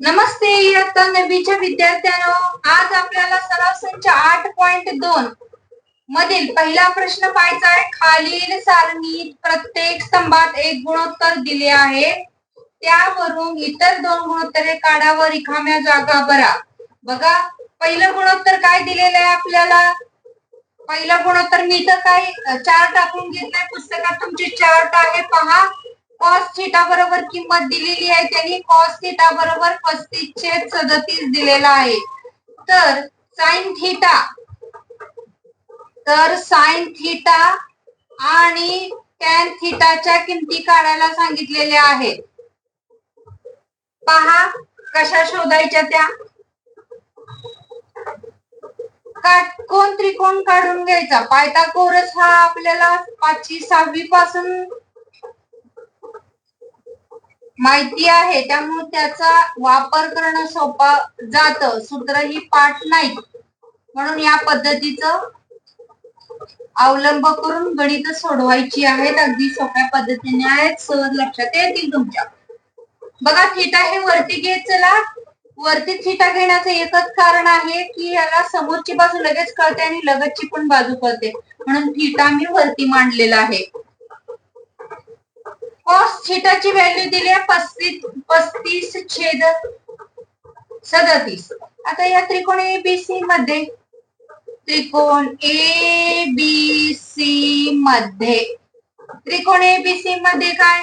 नमस्ते इयत्ता नववीच्या विद्यार्थ्यांनो. आज आपल्याला सराव संच आठ पॉइंट दोन मधील पहिला प्रश्न पाहायचा आहे. खालील सारणीत प्रत्येक स्तंभात एक गुणोत्तर दिले आहे. त्यावरून इतर दोन गुणोत्तरे काढा व रिकाम्या जागा भरा. बघा पहिलं गुणोत्तर काय दिलेलं आहे आपल्याला? पहिलं गुणोत्तर मी तर काय चार्ट टाकून घेतलाय पुस्तकात तुमचे चार्ट आहे. पहा. कॉस थिटा बरोबर किंमत दिलेली आहे त्यांनी कॉस थिटा बरोबर पस्तीस छेद सदतीस दिलेला आहे. तर साइन थिटा तर साइन थिटा आणि टॅन थिटाच्या किमती काढायला सांगितलेल्या आहेत पहा कशा शोधायच्या त्या? काटकोन त्रिकोण काढून घ्यायचा? पायथागोरस हा आपल्याला पाचवी सहावी पासून माहिती आहे त्यामुळे त्याचा वापर करणं सोपा जात. सूत्र ही पाठ नाही म्हणून या पद्धतीचं अवलंब करून गणित सोडवायची आहेत. अगदी सोप्या पद्धतीने आहेत. सहज लक्षात येतील तुमच्या. बघा थिटा हे वरती घेत चला. वरती थिटा घेण्याचं एकच कारण आहे की याला समोरची बाजू लगेच कळते आणि लगतची पण बाजू कळते. म्हणून थिटा मी वरती मांडलेला आहे. कॉस थिटाची व्हॅल्यू दिली आहे पस्तीस पस्तीस छेद सदतीस. आता या त्रिकोण ए बी सी मध्ये त्रिकोण ए बी सी मध्ये त्रिकोण ए बी सी मध्ये काय?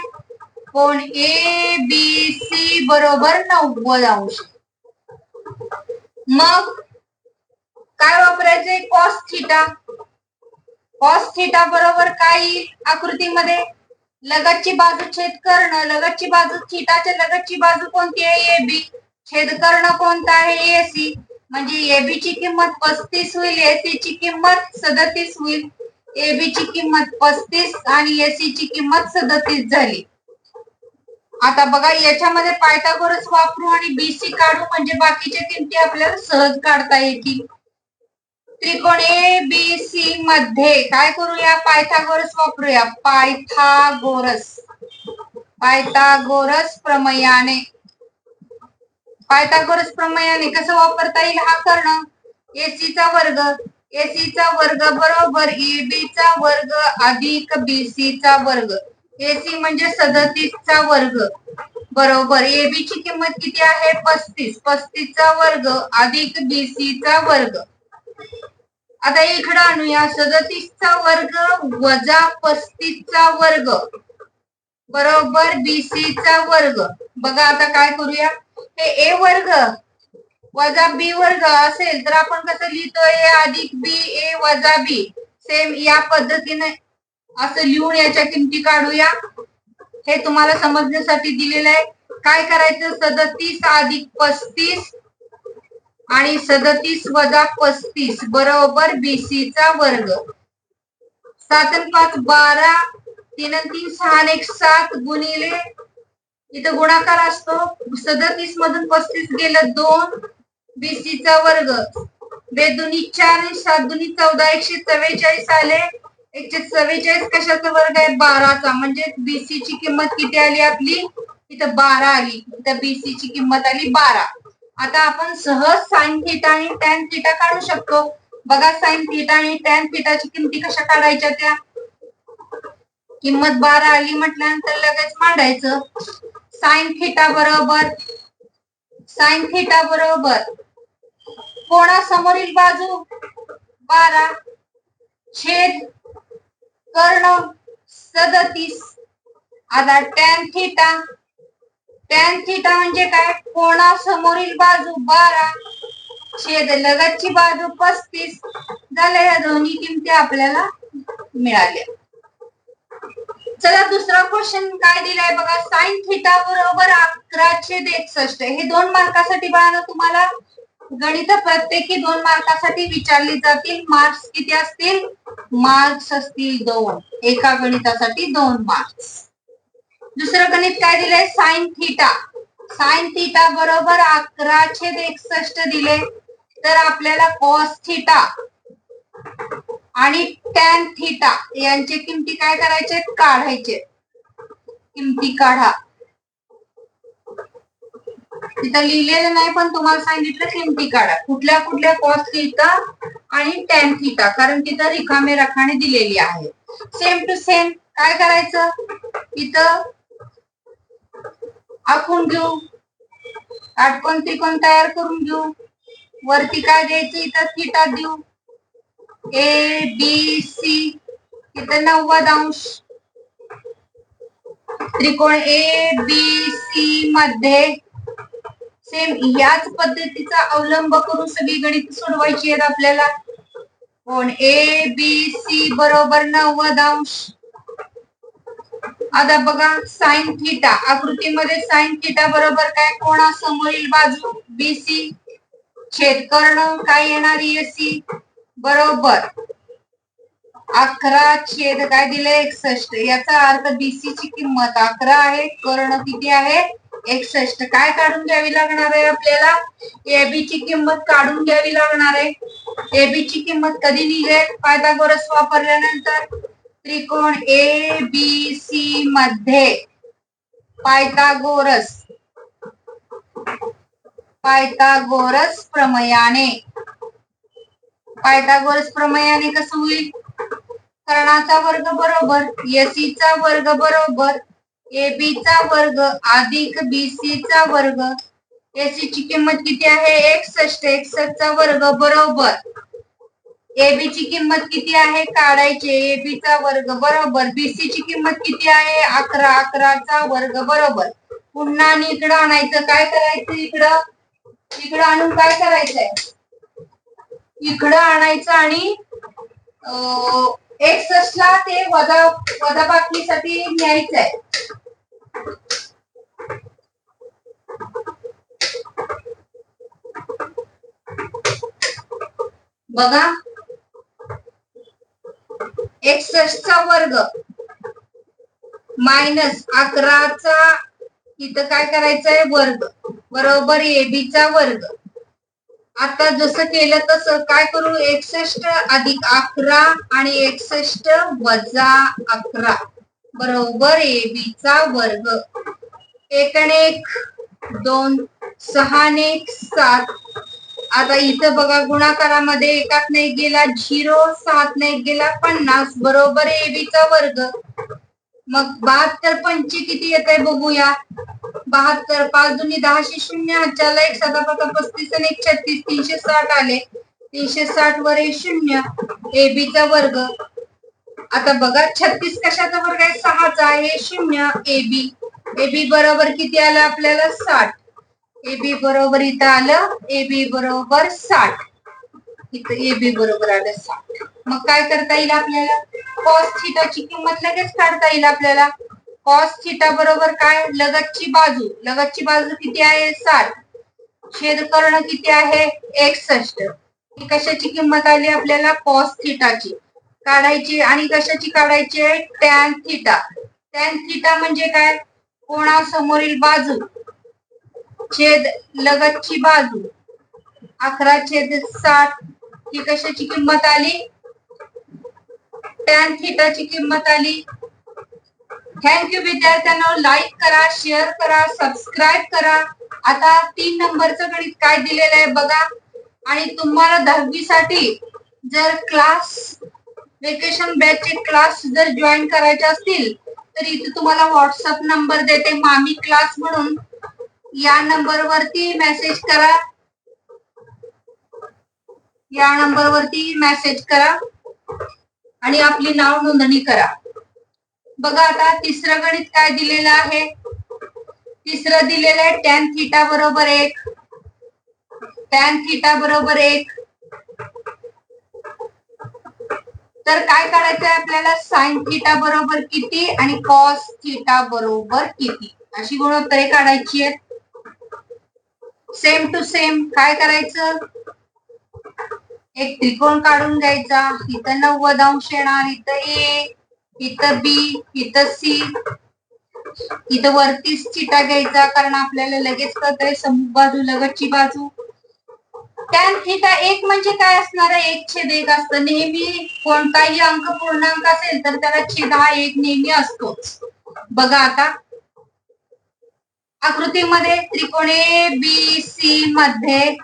कोण ए बी सी बरोबर नव्वद अंश. मग काय वापरायचे कॉस थिटा कॉस थिटा बरोबर काय आकृतीमध्ये? लगतची बाजू छेद कर्ण लगतची बाजू थिटाच्या लगतची बाजू कोणती आहे? ए बी छेद कर्ण कोणता आहे? ए सी म्हणजे ए बी ची किंमत पस्तीस होईल ए सी ची किंमत सदतीस होईल. ए बी ची किंमत पस्तीस आणि ए सी ची किंमत सदतीस झाली. आता बघा याच्यामध्ये पायथागोरस वापरू आणि बीसी काढू म्हणजे बाकीच्या किमती आपल्याला सहज काढता येतील. त्रिकोण ए बी सी मध्ये. काय करूया? पायथागोरस वापरूया. पायथागोरस. पायथागोरस प्रमयाने. पायथागोरस प्रमयाने कसं वापरता येईल? हा कर्ण. एसीचा वर्ग. एसीचा वर्ग बरोबर चा वर्ग अधिक बीसीचा वर्ग. एसी म्हणजे सदतीसचा वर्ग. बरोबर. एबी ची किंमत किती आहे? पस्तीस. पस्तीसचा वर्ग अधिक बीसीचा वर्ग. आता इकडं आणूया. सदतीसचा वर्ग वजा पस्तीसचा वर्ग. बरोबर बीसीचा वर्ग. बघा आता काय करूया. हे ए वर्ग वजा बी वर्ग असेल तर आपण कसं लिहितो ए अधिक बी ए वजा बी. सेम या पद्धतीने असं लिहून याच्या किमती काढूया. हे तुम्हाला समजण्यासाठी दिलेलं आहे. काय करायचं? सदतीस अधिक पस्तीस आणि सदतीस वजा पस्तीस बरोबर बीसी चा वर्ग. सात पाच बारा तीन तीन सहा एक सात गुणिले इथं गुणाकार असतो. सदतीस मधून पस्तीस गेलं दोन बीसी चा वर्ग. बेदुनी चार आणि सात दुनी चौदा एकशे चव्वेचाळीस आले. एकशे चव्वेचाळीस कशाचा वर्ग आहे? बाराचा. म्हणजे बीसी ची किंमत किती आली आपली? इथं बारा आली. इथं बीसी ची किंमत आली बारा. आता आपण सहज साईन थिटा आणि टॅन थिटा काढू शकतो. बघा साईन थिटा आणि टॅन थिटाची किमती कशा काढायच्या त्या? किंमत बारा आली म्हटल्यानंतर लगेच मांडायचं. साईन थिटा बरोबर साईन थिटा बरोबर. कोणासमोरील बाजू? बारा. छेद कर्ण सदतीस. आता टॅन थिटा टॅन थिटा म्हणजे काय? कोणासमोरील बाजू बारा छेद लगतची बाजू पस्तीस. झाल्या या दोन्ही किमती आपल्याला मिळाल्या. चला दुसरा क्वेश्चन काय दिलाय बघा? साईन थिटा बरोबर अकरा छेद एकसष्ट हे दोन मार्कासाठी बाळानं तुम्हाला. गणित प्रत्येकी दोन मार्कासाठी विचारली जातील. मार्क्स किती असतील? मार्क्स असतील दोन. एका गणितासाठी दोन मार्क्स. दुसरं गणित काय दिलंय? Sine theta. साइन थिटा बरोबर अकरा छेद एकसष्ट दिले. तर आपल्याला कॉस थिटा आणि टॅन थिटा यांचे किमती काय करायचे? काढायचे. किमती काढा. तिथं लिहिलेलं नाही पण तुम्हाला सांगितलं किमती काढा. कुठल्या कुठल्या कॉस्ट थिटा आणि टॅन थिटा कारण तिथं रिकामे रखाने दिलेली आहे. सेम टू सेम काय करायचं? इथं आखून घेऊ. आठकोण त्रिकोण तयार करून घेऊ. वरती काय द्यायचं इथं थिटा देऊ. ए बी सी इथं नव्वद अंश. त्रिकोण ए बी सी मध्ये सेम याच पद्धतीचा अवलंब करून सगळी गणित सोडवायची आहेत आपल्याला. कोण ए बी सी बरोबर नव्वद अंश. आता बघा साइन थिटा आकृतीमध्ये साइन थिटा बरोबर काय? कोणासमोरील बाजू? बी सी छेद कर्ण काय येणार? एसी बरोबर. अकरा छेद काय दिले? एकसष्ट. याचा अर्थ बीसी ची किंमत अकरा आहे. कर्ण किती आहे? एकसष्ट. काय काढून घ्यावी लागणार आहे आपल्याला? एबी ची किंमत काढून घ्यावी लागणार आहे. एबी ची किंमत कधी निघेल पायथागोरस वापरल्यानंतर. त्रिकोण ए बी सी मध्ये पायथागोरस. पायथागोरस प्रमयाने. पायथागोरस प्रमयाने कसं होईल? कर्णाचा वर्ग बरोबर एसीचा वर्ग बरोबर एबी चा वर्ग अधिक बीसी चा वर्ग. एसी ची किंमत किती आहे? एकसष्ट. एकसष्ट चा वर्ग बरोबर. एबी ची किंमत किती आहे? काढायचे एबी चा वर्ग बरोबर. बीसी ची किंमत किती आहे? अकरा. अकराचा वर्ग बरोबर. पुन्हा आणि इकडं आणायचं. काय करायचं इकडं? इकडं आणून काय करायचंय? इकडं आणायचं आणि एकसष्ट ला ते वजा वजाबाकीसाठी न्यायचंय. बघा. एकसष्टचा वर्ग. मायनस अकराचा इथं काय करायचंय? वर्ग. बरोबर एबीचा वर्ग. आता जसं केलं तसं काय करू? एकसष्ट अधिक अकरा आणि एकसष्ट वजा अकरा. बरोबर एबीचा वर्ग. एकने एक दोन सहा ने एक सात. आता इथं बघा गुणाकारामध्ये एकात नाही गेला झिरो सात नाही गेला पन्नास बरोबर एबीचा वर्ग. मग बहात्तर पंची किती येत आहे बघूया. बहात्तर पाच दोन्ही दहाशे शून्य हातच्याला एक सदा पाच पस्तीस आणि एक छत्तीस तीनशे साठ आले. तीनशे साठ वर हे शून्य एबीचा वर्ग. आता बघा छत्तीस कशाचा वर्ग आहे? सहाचा आहे शून्य एबी एबी बरोबर किती आला आपल्याला? साठ. एबी बरोबर इथं आलं एबी बरोबर साठ. इथं एबी बरोबर आलं साठ. मग काय करता येईल आपल्याला? कॉस थिटाची किंमत लगेच काढता येईल आपल्याला. कॉस थिटा बरोबर काय? लगतची बाजू. लगतची बाजू किती आहे? साठ. छेद कर्ण किती आहे? एकसष्ट. ही कशाची किंमत आली आपल्याला? कॉस थिटाची काढायची आणि कशाची काढायची आहे? टॅन थिटा टॅन थिटा म्हणजे काय? कोणासमोरील बाजू. छेद लगतची बाजू. अकरा छेद साठ ही कशाची किंमत आली? टॅन थिटाची किंमत आली. थँक्यू विद्यार्थ्यांना. लाईक करा शेअर करा सबस्क्राईब करा. आता तीन नंबरचं गणित काय दिलेलं आहे बघा. आणि तुम्हाला दहावी साठी जर क्लास वेकेशन बॅचचे क्लास जर जॉईन करायचे असतील तर इथे तुम्हाला व्हॉट्सअप नंबर देते. मामी क्लास म्हणून या नंबरवरती मेसेज करा. या नंबरवरती मेसेज करा. आणि आपली नाव नोंदणी करा. बघा आता तिसरं गणित काय दिलेलं आहे? तिसरं दिलेलं आहे टॅन थिटा बरोबर एक. टॅन थिटा बरोबर एक. तर काय काढायचं आहे आपल्याला? साइन थिटा बरोबर किती आणि कॉस थिटा बरोबर किती? अशी गुणोत्तरे काढायची आहेत. सेम टू सेम काय करायचं? एक त्रिकोण काढून घ्यायचा. इथं नव्वद अंश येणार. इथं ए इथं बी इथं सी इथं वरतीच चिटा घ्यायचा कारण आपल्याला लगेच कळतंय समूह बाजू लगतची बाजू. टॅन थिटा एक म्हणजे काय असणार आहे? एक छेद एक असतं. नेहमी कोणताही अंक पूर्णांक असेल तर त्याला छेद हा एक नेहमी असतोच. बघा आता. आकृतीमध्ये त्रिकोण ए बी सी मध्ये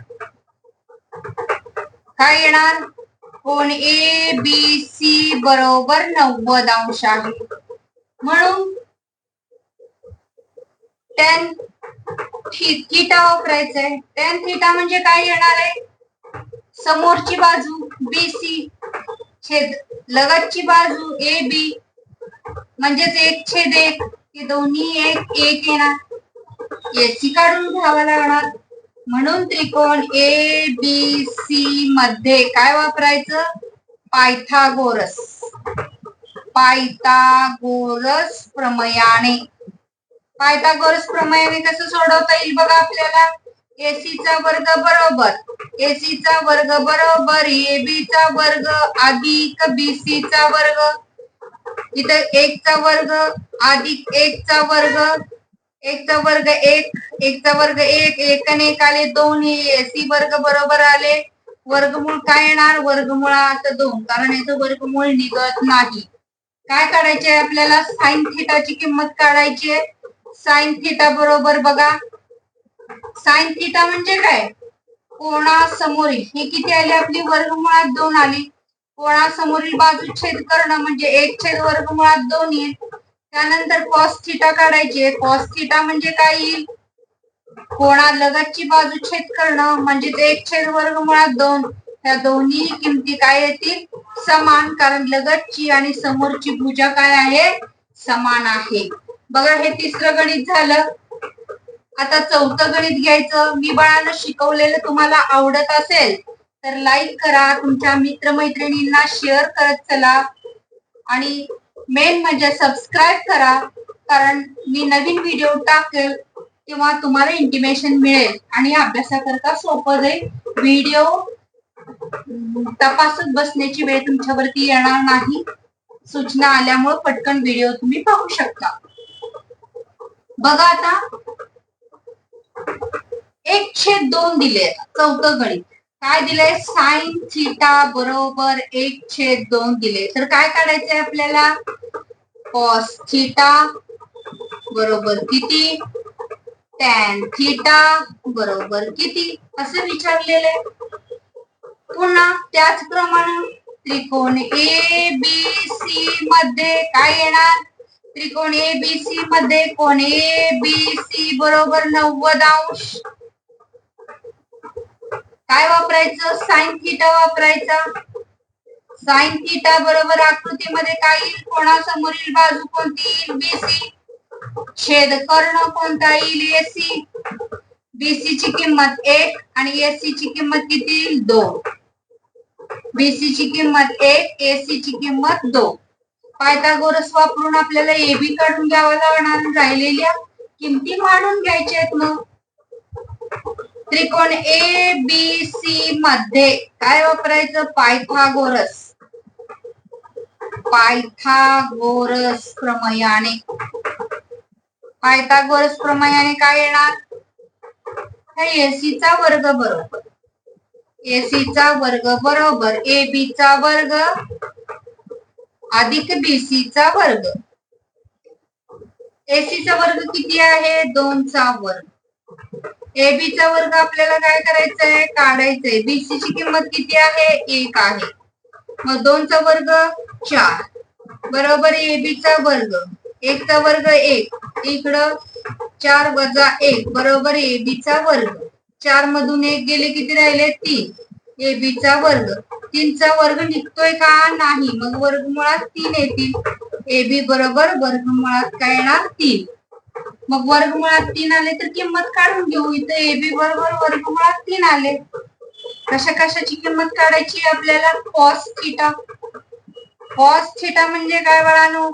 काय येणार? कोण ए बी सी बरोबर नव्वद अंश आहे. म्हणून टेन थिटा वापरायचंय. टेन थिटा म्हणजे काय येणार आहे? समोरची बाजू बी सी छेद लगतची बाजू ए बी म्हणजेच एक छेद एक. हे दोन्ही एक एक येणार. एसी काढून घ्यावा लागणार. म्हणून त्रिकोण ए बी सी मध्ये काय वापरायचं? पायथागोरस. पायथागोरस प्रमयाने. पायथागोरस प्रमयाने कसं सोडवता येईल बघा आपल्याला? एसीचा वर्ग बरोबर. एसीचा वर्ग बरोबर. ए वर्ग अधिक बीसी चा वर्ग. इथं एक चा वर्ग अधिक एक चा वर्ग. एकचा वर्ग एक एकचा वर्ग एक एक एक आले दोन हे एसी वर्ग बरोबर आले. वर्गमूळ काय येणार? वर्गमुळात दोन कारण याचं वर्गमूळ निघत नाही. काय काढायचे आपल्याला? साइन थिटाची किंमत काढायची आहे. साइन थिटा बरोबर बघा. साइन थिटा म्हणजे काय? कोणासमोरील. हे किती आली? आपली वर्गमुळात दोन आली. कोणासमोरील बाजू छेद करणं म्हणजे एक छेद वर्गमुळात दोन येईल. त्यानंतर कॉस थिटा काढायचे. कॉस थिटा म्हणजे काय येईल? कोणा लगतची बाजू छेद करणं म्हणजे ते एक छेद वर्ग मुळात दोन. त्या दोन्ही किमती काय येतील? समान कारण लगतची आणि समोरची भुजा काय आहे? समान आहे. बघा हे तिसरं गणित झालं. आता चौथं गणित घ्यायचं. मी बाळानं शिकवलेलं तुम्हाला आवडत असेल तर लाईक करा. तुमच्या मित्रमैत्रिणींना शेअर करत चला. आणि मेन म्हणजे सबस्क्राईब करा कारण मी नवीन व्हिडिओ टाकेल तेव्हा तुम्हाला इंटिमेशन मिळेल. आणि अभ्यासाकरता सोपं जाईल. व्हिडिओ तपासत बसण्याची वेळ तुमच्यावरती येणार नाही. सूचना आल्यामुळे पटकन व्हिडिओ तुम्ही पाहू शकता. बघा आता. एक छेद दोन दिले. चौथं गणित. काय दिलंय? साईन थिटा बरोबर एक छेद दोन दिले. तर काय काढायचंय आपल्याला? कॉस थिटा बरोबर किती? टॅन थिटा बरोबर किती? असं विचारलेलं आहे पुन्हा त्याचप्रमाणे त्रिकोण ए बी सी मध्ये काय येणार? त्रिकोण ए बी सी मध्ये कोण ए बी सी बरोबर नव्वद अंश. काय वापरायचं? साइन थिटा वापरायचा. साईन थिटा बरोबर आकृतीमध्ये काय येईल कोणासमोरील बाजू कोणती येईल? बीसी छेद कर्ण कोणता येईल? एसी बीसी ची किंमत एक आणि एसी ची किंमत किती येईल? दोन. बीसी ची किंमत एक एसी ची किंमत दोन. पायथागोरस वापरून आपल्याला एबी काढून घ्यावा लागणार. राहिलेल्या किमती मांडून घ्यायच्या आहेत मग. त्रिकोण ए बी सी मध्ये काय वापरायचं? पायथागोरस. पायथागोरस प्रमयाने पायथागोरस प्रमयाने काय येणार एसीचा वर्ग बरोबर. एसीचा वर्ग बरोबर. ए बीचा वर्ग. अधिक बीसीचा वर्ग. एसीचा वर्ग किती आहे? दोनचा वर्ग. एबीचा वर्ग आपल्याला काय करायचंय? काढायचंय. बीसी ची किंमत किती आहे? एक आहे. मग दोनचा वर्ग चार. बरोबर एबीचा वर्ग. एकचा वर्ग एक. इकडं चार वजा एक. बरोबर एबीचा वर्ग. चार मधून एक गेले किती राहिले? तीन. एबीचा वर्ग. तीनचा वर्ग निघतोय का? नाही. मग वर्गमुळात तीन येतील. ए बी बरोबर वर्गमुळात काय येणार? तीन. मग वर्गमुळात तीन आले तर किंमत काढून घेऊ. इथं ए बी बरोबर वर्गमुळात तीन आले. कशा कशाची किंमत काढायची आपल्याला? कॉस थिटा कॉस थिटा म्हणजे काय बाळानो?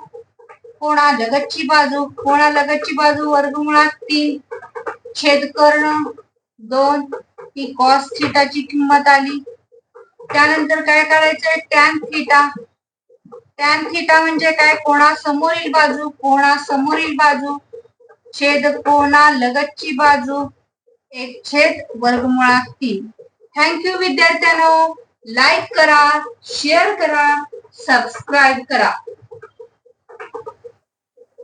कोणा लगतची बाजू कोणा लगतची बाजू? वर्गमुळात तीन. छेद कर्ण दोन. ही कॉस थिटाची किंमत आली. त्यानंतर काय करायचंय टॅन थिटा टॅन थिटा म्हणजे काय? कोणा समोरील बाजू कोणा समोरील बाजू. छेद कोणा लगतची बाजू. एक छेद वर्गमुळात तीन. थँक्यू विद्यार्थ्यांनो. लाईक करा शेअर करा सबस्क्राईब करा.